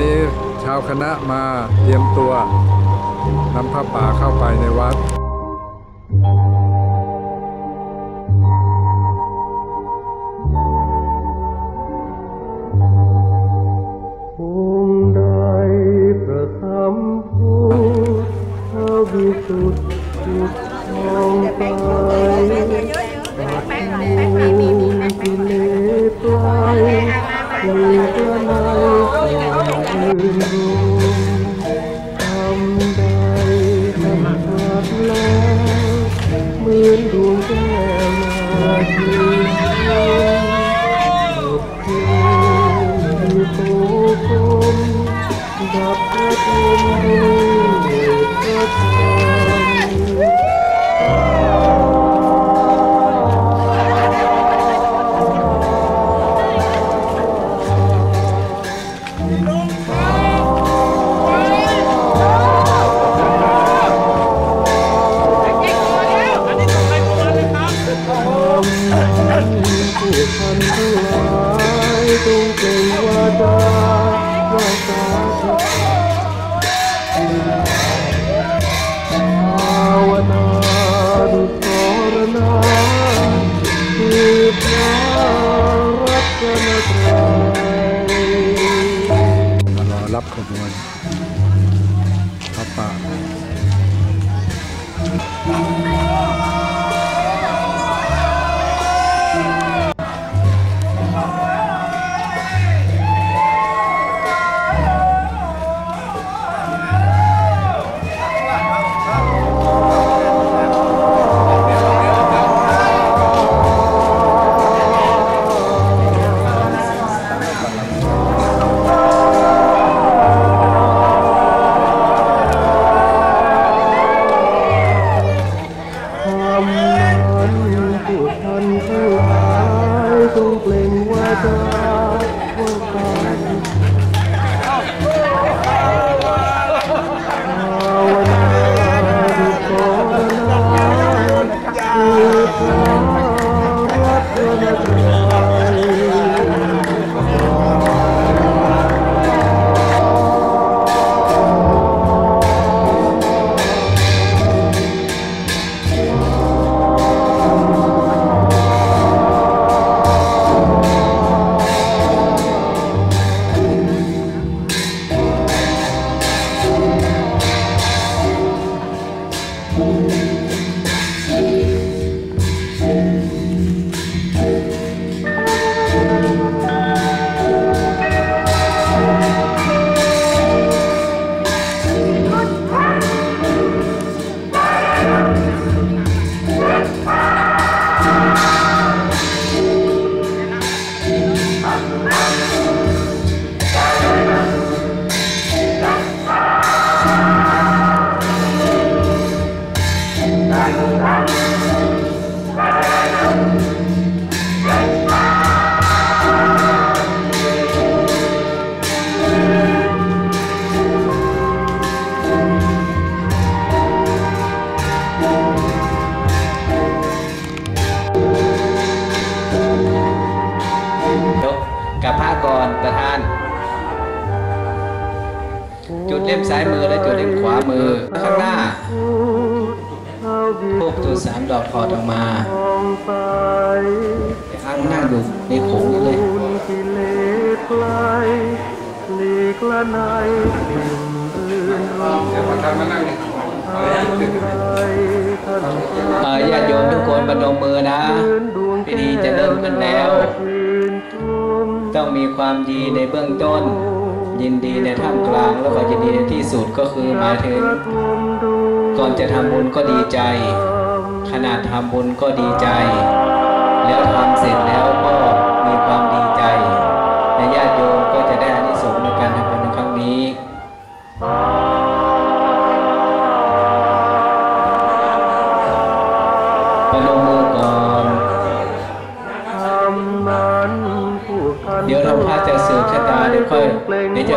นี้ชาวคณะมาเตรียมตัวนำผ้าป่าเข้าไปในวัดองค์ใดประทับพูดพระวิสุทธิ์สุดทองไป อา อนประธาน จุดเล่มซ้ายมือและจุดเล่มขวามือข้างหน้าพวกตัวสามดอกถอดออกมาไปอ้างนั่งดูในโขงนี่เลยกิเลสไกลหลีกละในสิ่งอื่นมทำใดท่านเอ่อญาติโยมทุกคนบรรมมือนะ พิธีจะเริ่มขึ้นแล้ว ต้องมีความดีในเบื้องต้น ยินดีในท่ามกลางแล้วก็ยินดีในที่สุดก็คือหมายถึงก่อนจะทำบุญก็ดีใจ ขนาดทำบุญก็ดีใจ แล้วทำเสร็จแล้วก็มีความ งพ่อจะสืบชะตาเดี๋ยวค่อยเดี๋จะ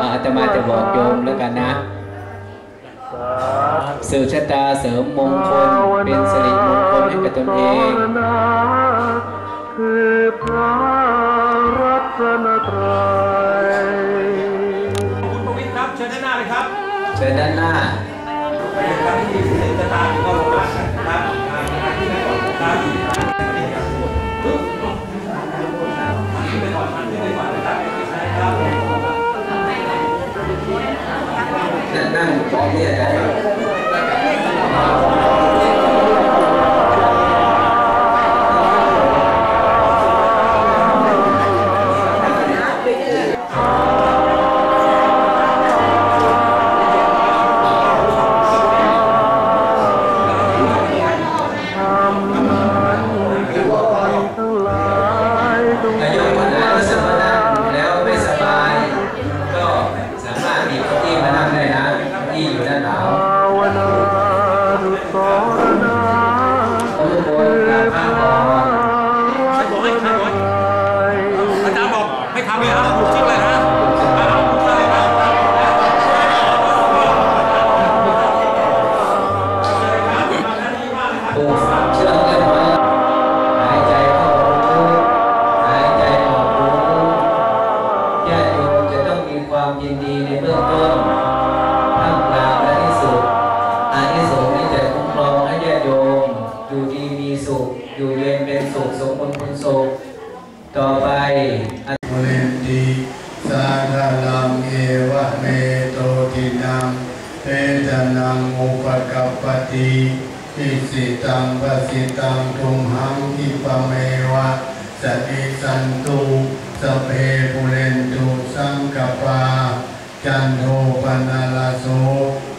อาจะมาจะบอกโยมแล้วกันนะสืบชะตาเสริมมงคลเป็นสิริมงคลให้กับตนเองคือพระรัตนตรัยคุณประวิทย์ครับเชิญด้านหน้าเลยครับเชิญด้านหน้าไปยังการที่สืบชะตาของพระโลกนครับ Đang. จิตังทุมหังอิปะเมวะสติสันตุสเพปุเรนตุสังกปาจันโทปนาลาโส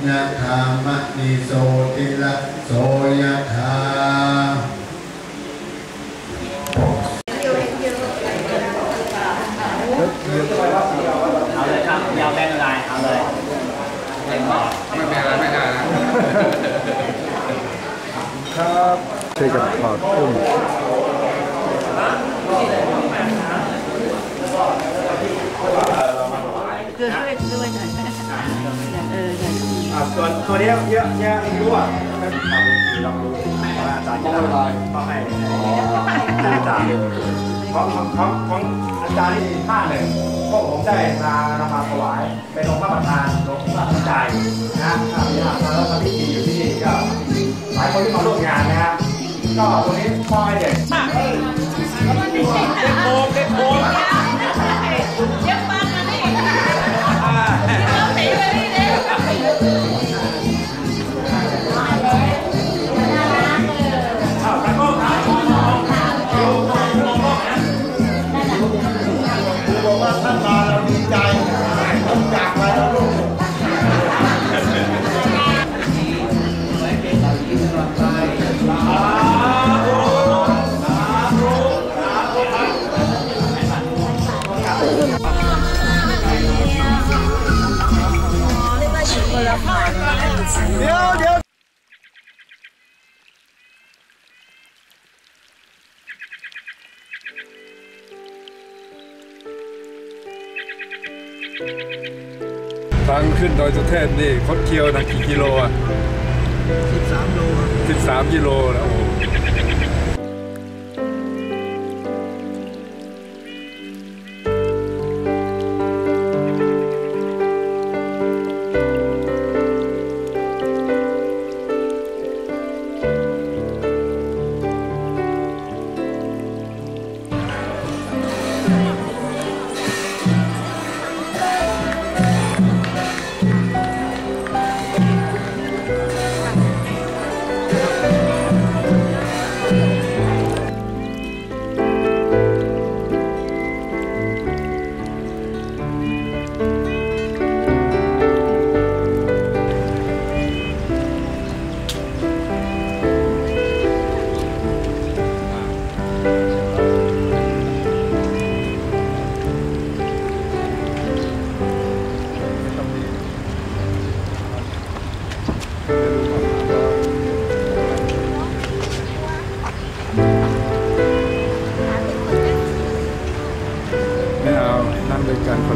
ยะธามะนิโสติละโสยะธาเลยครับยาวแบงค์ลายเอาเลยแบงค์บอด ครับ ช่วยกันถอดอุ้มคือช่วยด้วยหน่อยเออส่วนตัวนี้เยอะแยะไม่รู้อะทำลองดูว่าอาจารย์จะได้ต้องให้อาจารย์ของของของอาจารย์ที่ท่าหนึ่งพวกผมได้มานำมาถวายเป็นองค์พระประธานหลวงพ่อพระใจนะถ้ามีอาจารย์แล้วทำพิธีอยู่ที่นี่ก็หลายคนที่มาร่วมงานนะฮะ ก็ตัวนี้มอบให้เด็กเด็กโกงเด็กโก ทางขึ้นดอยสุเทพนี่คดเคี้ยวนะกี่กิโลอะ13 โล13กิโลนะโอ้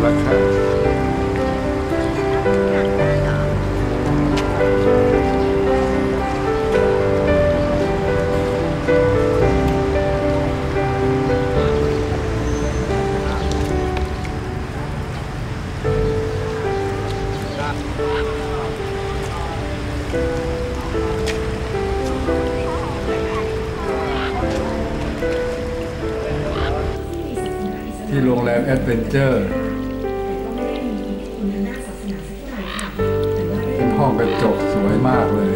รคาที่โรงแรมแอดเวนเจอร์ ห้องกระจกสวยมากเลย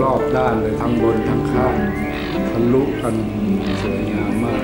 รอบด้านเลยทั้งบนทั้งข้างทะลุกันสวยงามมาก